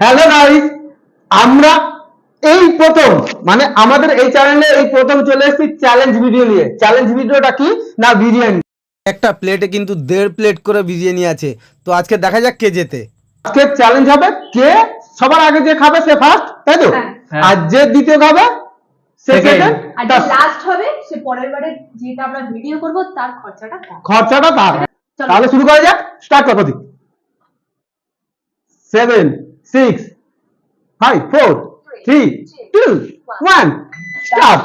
Hello guys আমরা এই প্রথম মানে আমাদের এই চ্যানেলে এই প্রথম চলে এসেছি চ্যালেঞ্জ ভিডিও নিয়ে। চ্যালেঞ্জ ভিডিওটা কি? না বিরিয়ানি। একটা প্লেটে কিন্তু দেড় প্লেট করে বিরিয়ানি আছে। তো আজকে দেখা যাক কে জেতে। আজকে চ্যালেঞ্জ হবে কে? সবার আগে যে খাবে সে ফার্স্ট তাই তো? হ্যাঁ। আর যে দ্বিতীয় খাবে সে. সেকেন্ড আর যে লাস্ট হবে সে পরের বারে যেটা আমরা ভিডিও করব তার খরচাটা তার। খরচাটা তার। তাহলে শুরু করা যাক স্টার্ট কর প্রতীক seven six five four three two one start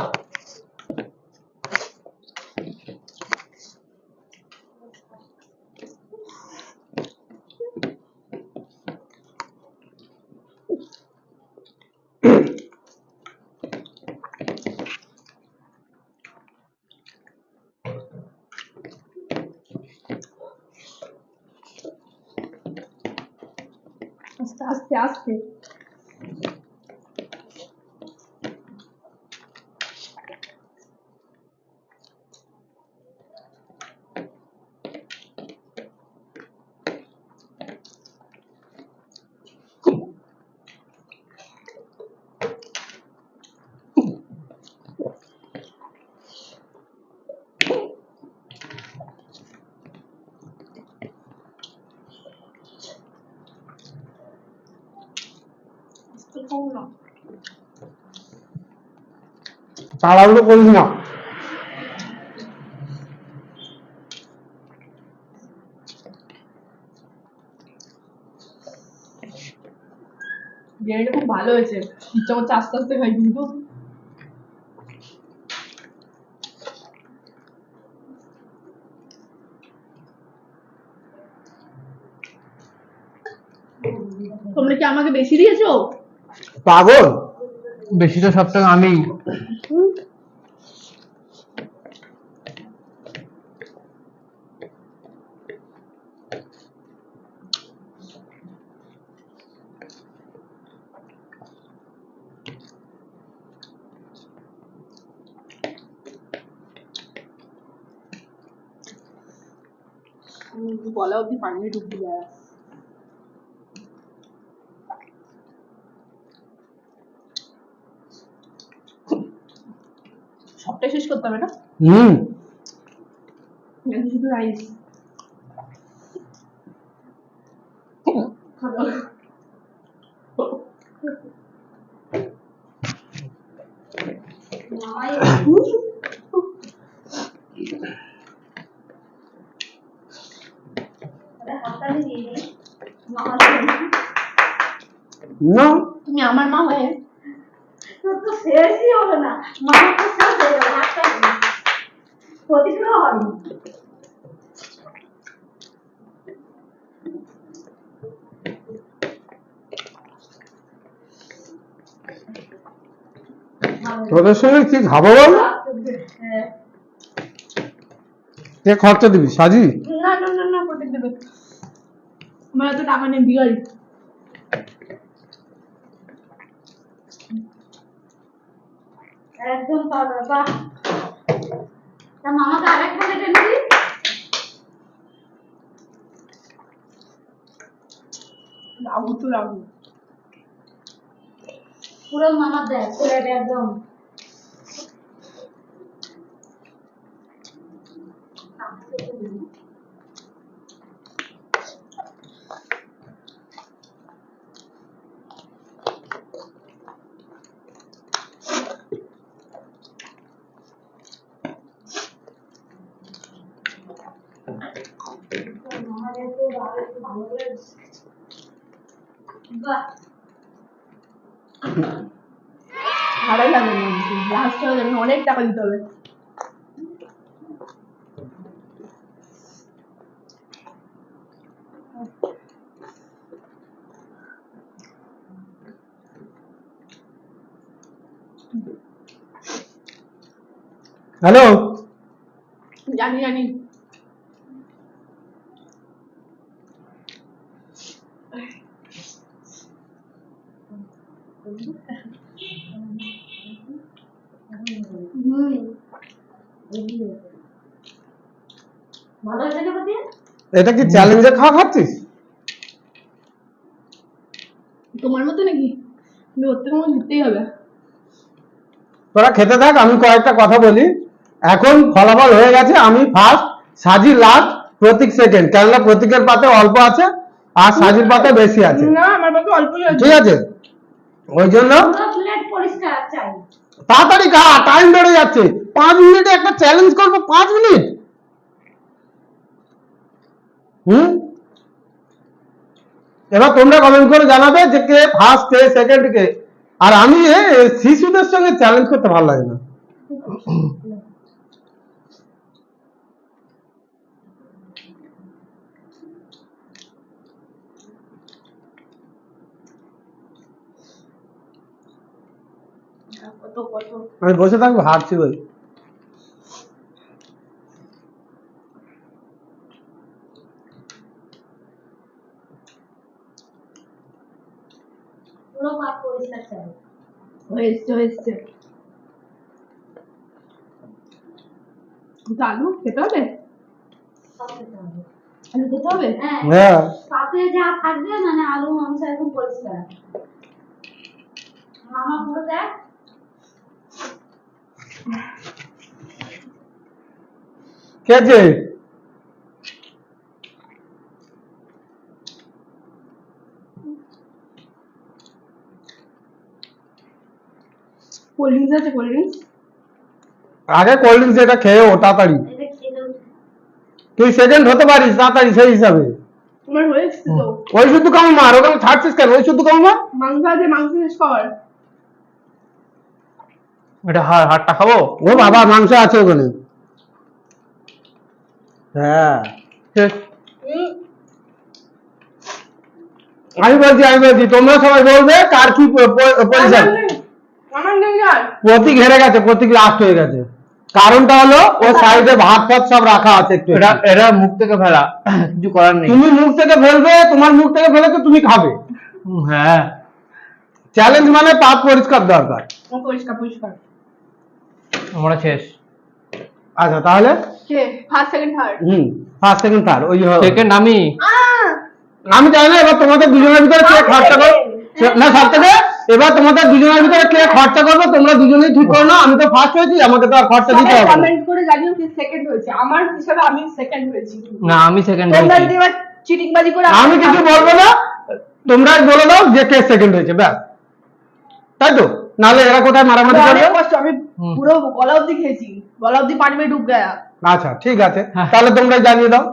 আস্তে আস্তে তাড়াহুড়ো করিস না। বিরিয়ানিটা খুব ভালো হয়েছে। ইচ্ছা করছে আস্তে আস্তে খাই কিন্তু। তোমরা কি আমাকে বেশি দিয়েছ? পাগল? বেশি তো সব টাকা আমি। বলা অব্দি পানি ঢুকতে যায় সবটাই শেষ করতে হবে না? হুম। শুধু রাইস না। তুমি আমার মা হয়ে তো শেষই হলো না। মামার তো শেষ হয়ে গেল প্রতিক্রিয়া হয়নি। তোদের সঙ্গে কি খাব বল। কে খরচা দিবি সাজি? না না না না প্রত্যেক দেবে। আমার এত টাকা নেই বিয়াই। একদম পাবে বাহ। তা মামাকে আরেক খাতে টেনে দিই। রাগু তো রাগু পুরো মামার দেখ প্লেট একদম। অনেক টাকা দিতে হবে হ্যালো জানি জানি হুম ভালো হয়েছে না পাতি এটা কি চ্যালেঞ্জের খাওয়া খাচ্ছিস? তোমার মতো নাকি? জিততেই হবে। তোরা খেতে থাক আমি কয়েকটা কথা বলি। এখন ফলাফল হয়ে গেছে আমি ফার্স্ট সাজি লাস্ট প্রতীক সেকেন্ড কেননা প্রতীকের পাতে অল্প আছে। আর সাজির পাতে বেশি আছে। না আমার বাবা অল্পই আছে ঠিক আছে? ওই জন্য প্লেট পরিষ্কার চাই তাড়াতাড়ি খা টাইম বেড়ে যাচ্ছে। পাঁচ মিনিটে একটা চ্যালেঞ্জ করব পাঁচ মিনিট? হুম? এবার তোমরা কমেন্ট করে জানাবে যে কে ফার্স্ট কে সেকেন্ড কে। আর আমি শিশুদের সঙ্গে চ্যালেঞ্জ করতে ভালো লাগে না। আমি বসে থাকব হয়েছে আলু খেতে হবে? খেতে হবে। আলু খেতে হবে? হ্যাঁ। হ্যাঁ। পাতে যা থাকবে মানে আলু মাংস একদম পরিষ্কার। মামা পুরো দেখ। কে আছে? কোল্ড ড্রিঙ্কস আছে কোল্ড ড্রিঙ্কস আগে কোল্ড ড্রিঙ্কস এটা খেয়ে ও তাড়াতাড়ি তুই সেকেন্ড হতে পারিস তাড়াতাড়ি সেই হিসাবে। তোমার হয়েছে তো। ওই শুধু কামো মার ওখানে ছাড়ছিস কেন? ওই শুধু কামো মার? মাংস আছে মাংস শেষ কর এটা হাড় হাড়টা খাব? ও বাবা মাংস আছে ওখানে। হ্যাঁ। আমি বলছি আমি বলছি তোমরা সবাই বলবে কার কি প্রতীক হেরে গেছে প্রতীক লাস্ট হয়ে গেছে। কারণটা হলো ও সাইডে ভাত ফাত সব রাখা আছে একটু এটা এটা মুখ থেকে ফেলা কিছু করার নেই। তুমি মুখ থেকে ফেলবে তোমার মুখ থেকে ফেলে তো তুমি খাবে। হ্যাঁ। চ্যালেঞ্জ মানে পাত পরিষ্কার দরকার। পরিষ্কার পরিষ্কার। আমরা শেষ। আচ্ছা তাহলে? কে? First second third hmm first second third ওই সেকেন্ড আমি। আমি জানি না এবার তোমাদের দুজনের ভিতরে কে খরচা করো না সব থেকে এবার তোমাদের দুজনের ভিতরে কে খরচা করবে তোমরা দুজনেই ঠিক করো না আমি তো ফার্স্ট হয়েছি আমাকে তো আর খরচা দিতে হবে না। কমেন্ট করে জানিও কি সেকেন্ড হয়েছে। আমার হিসাবে আমি সেকেন্ড হয়েছি। না আমি সেকেন্ড তোমরা হয়েছি। যদি এবার চিটিং বাজি করে আমি কিছু বলব না তোমরাই বলে দাও যে কে সেকেন্ড হয়েছে ব্যাস। তাই তো? নালে এরা কোথায় মারামারি করবে? কষ্ট আমি পুরো গলা অবধি খেয়েছি। গলা অবধি পানি মেয়ে ডুব গয়া। আচ্ছা ঠিক আছে। হ্যাঁ। তাহলে তোমরা জানিয়ে দাও।